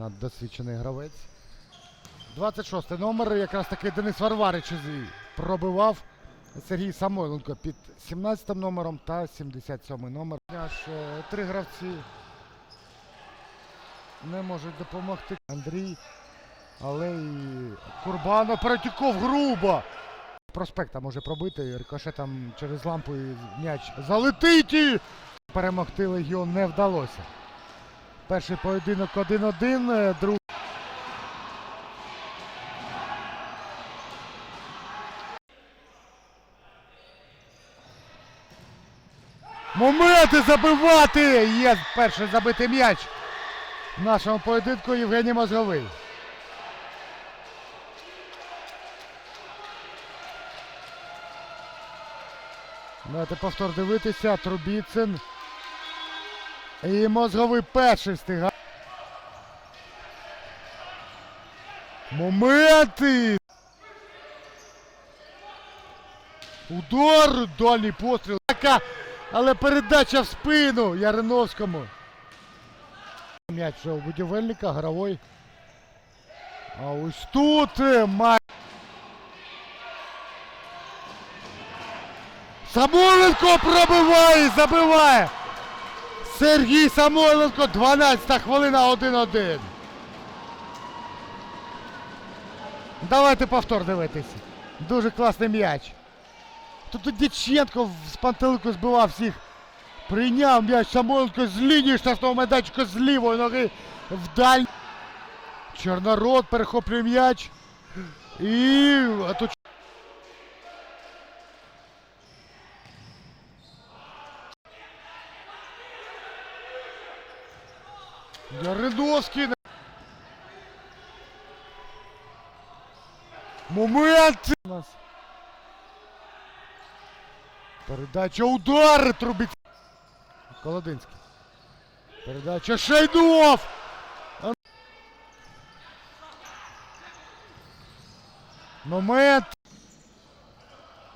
Наддосвідчений гравець. 26-й номер, якраз таки Денис Варварич пробивав Сергій Самойленко під 17 м номером та 77-й номер. Аж е, три гравці не можуть допомогти. Андрій, але і Курбанов перетіков грубо. Проспекта може пробити, рикошетом через лампу і м'яч залетить. і Перемогти легіон не вдалося. Перший поєдинок 1-1, е, другий. Моменти забивати! Є перший забитий м'яч в нашому поєдинку Євгеній Мозговий. Давайте повтор дивитися. Трубіцин. І мозговий перший встигає. Моменти! Удар! Дальній постріл. Але передача в спину Яриновському. М'яч вже у будівельника, гравой. А ось тут е, має. Самойленко пробиває, забиває. Сергій Самойленко, 12 хвилина 1-1. Давайте повтор дивитися. Дуже класний м'яч. Тут Дяченко з пантелику збивав всіх. Прийняв м'яч Самойленко з лінії штрафного майданчика з лівої ноги вдаль. Чорнород перехоплює м'яч. І тут Яриновський. на- Момент! У нас. Передача удар трубить. Колодинський. Передача Шайдов! Момент.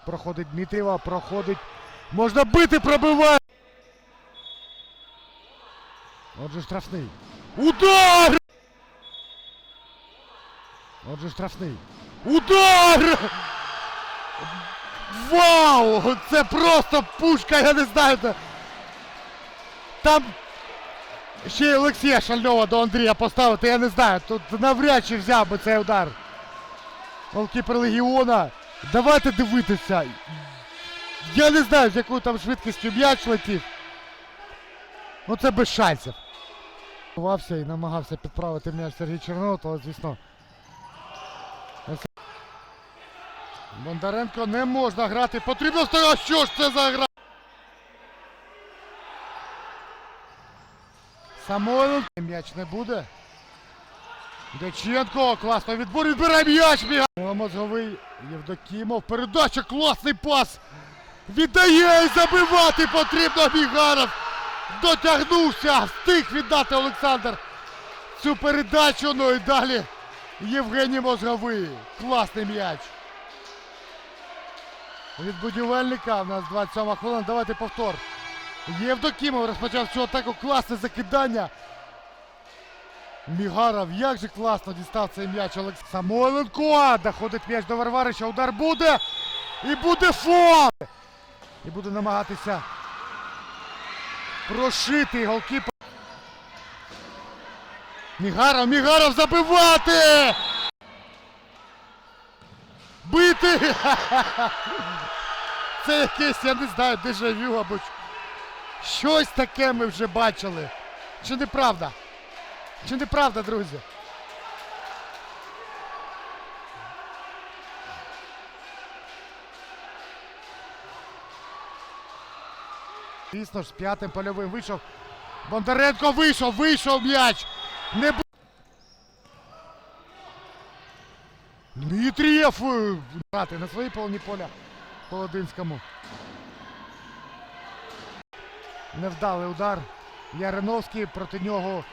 Проходить Дмитрієва, проходить. Можна бити, пробиває. Отже, штрафний. Удар! Отже, штрафний. Удар! Вау! Це просто пушка, я не знаю. Де... Там ще й Олексія Шальнова до Андрія поставити, я не знаю. Тут навряд чи взяв би цей удар. Голкіпер Легіона. Давайте дивитися. Я не знаю, з якою там швидкістю м'яч летів. Ну це без шансів. Ховався і намагався підправити м'яч Сергій Чернов, але звісно. Бондаренко не можна грати. Потрібно стояти. Що ж це за гра? Самойленко. М'яч не буде. Дяченко. Класно відбор. Відбирає м'яч. Мозговий. Євдокімов. Передача. Класний пас. Віддає і забивати потрібно Мігаров. Дотягнувся. Встиг віддати Олександр. Цю передачу. Ну і далі. Євгеній Мозговий. Класний м'яч. Від будівельника у нас 27 хвилина. Давайте повтор. Євдокімов розпочав цю атаку. Класне закидання. Мігаров, як же класно дістав цей м'яч Олекс Самойленко. Доходить м'яч до Варварича. Удар буде. І буде фол. І буде намагатися прошити голкіпер. Мігаров, Мігаров забивати! Бити! Це якесь, я не знаю, дежавю, або щось таке ми вже бачили. Чи не правда? Чи не правда, друзі? Звісно ж, з п'ятим польовим вийшов. Бондаренко вийшов, вийшов м'яч. Не Дмитрієв е, грати на своїй половині поля Холодинському. Невдалий удар. Яриновський проти нього.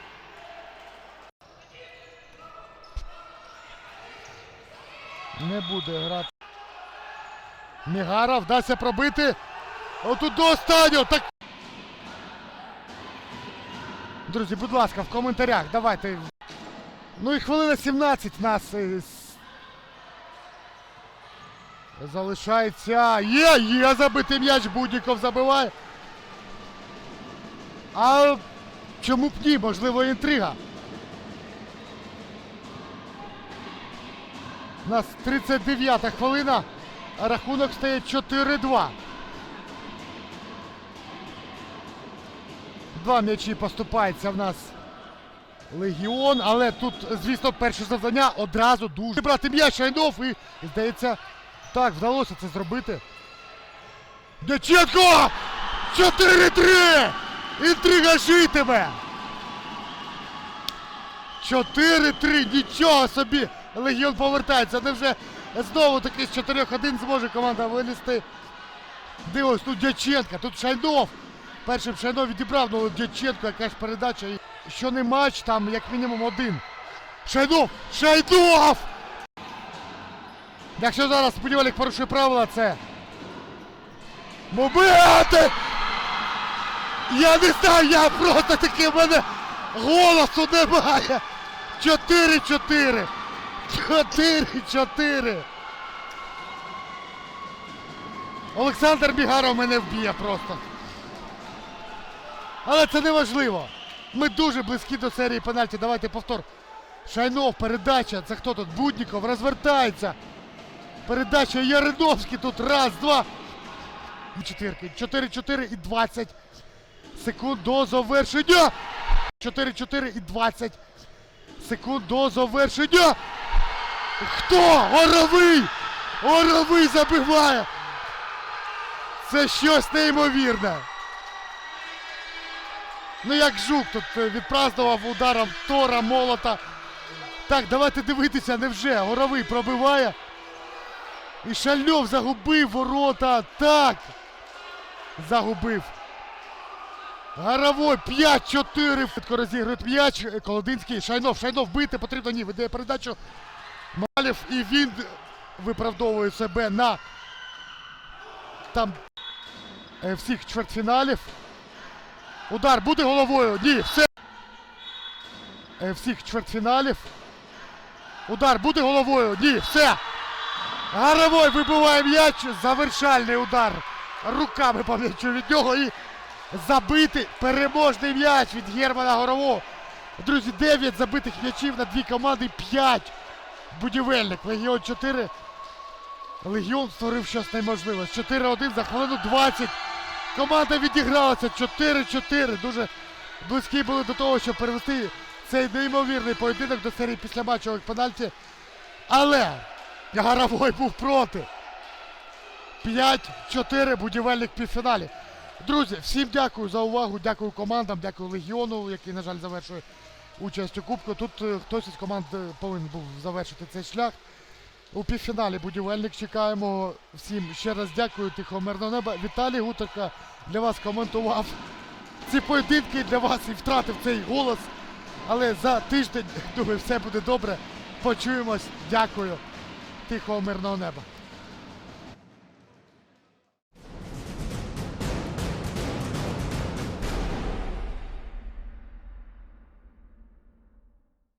Не буде грати. Мігара вдасться пробити. Отут до останнього. Так. Друзі, будь ласка, в коментарях давайте Ну і хвилина 17 нас е, залишається. Є, є забитий м'яч, Будніков забиває. А чому б ні? Можливо, інтрига. У нас 39-та хвилина, рахунок стає 4-2. Два м'ячі поступається в нас Легіон, але тут, звісно, перше завдання одразу дуже брати м'яч Айнов і, здається, так, вдалося це зробити. Дяченко! 4-3! Інтрига житиме! 4-3, нічого собі! Легіон повертається. Невже знову таки з 4-1 зможе команда вилізти? Дивись, тут Дяченко, тут Шайнов. Першим Шайнов відібрав, ну Дяченко якась передача. Що не матч, там як мінімум один. Шайнов! Шайнов! Якщо зараз будівельник порушує правила, це. Моменти! Я не знаю, я просто таки в мене голосу немає. 4-4. 4-4. Олександр Бігаров мене вб'є просто. Але це не важливо. Ми дуже близькі до серії пенальті. Давайте повтор. Шайнов, передача. Це хто тут? Будніков розвертається. Передача Яриновський тут. Раз, два. І Четвірки. 4-4 і 20 секунд до завершення. 4-4 і 20 секунд до завершення. Хто? Оровий! Оровий забиває! Це щось неймовірне. Ну як жук тут е, відпразднував ударом Тора, молота. Так, давайте дивитися, невже Горовий пробиває. І Шальнов загубив ворота. Так. Загубив. Горовой 5-4. Швидко розігрує м'яч. Колодинський. Шайнов, Шайнов бити потрібно. Ні, видає передачу. Малів і він виправдовує себе на там е, всіх чвертьфіналів. Удар буде головою. Ні, все. Е, Всіх чвертьфіналів. Удар буде головою. Ні, все. Горовой вибиває м'яч. Завершальний удар. Руками по м'ячу від нього і забити переможний м'яч від Германа Горового. Друзі, 9 забитих м'ячів на дві команди, 5. Будівельник. Легіон 4. Легіон створив щось неможливе. 4-1 за хвилину 20. Команда відігралася 4-4. Дуже близькі були до того, щоб перевести цей неймовірний поєдинок до серії післяматчевих пенальті. Але Горовой був проти. 5-4 будівельник півфіналі. Друзі, всім дякую за увагу. Дякую командам, дякую Легіону, який, на жаль, завершує участь у Кубку. Тут е, хтось із команд е, повинен був завершити цей шлях. У півфіналі будівельник чекаємо. Всім ще раз дякую, тихого мирного неба. Віталій Гутерка для вас коментував ці поєдинки для вас і втратив цей голос. Але за тиждень, думаю, все буде добре. Почуємось. Дякую. Тихого мирного неба.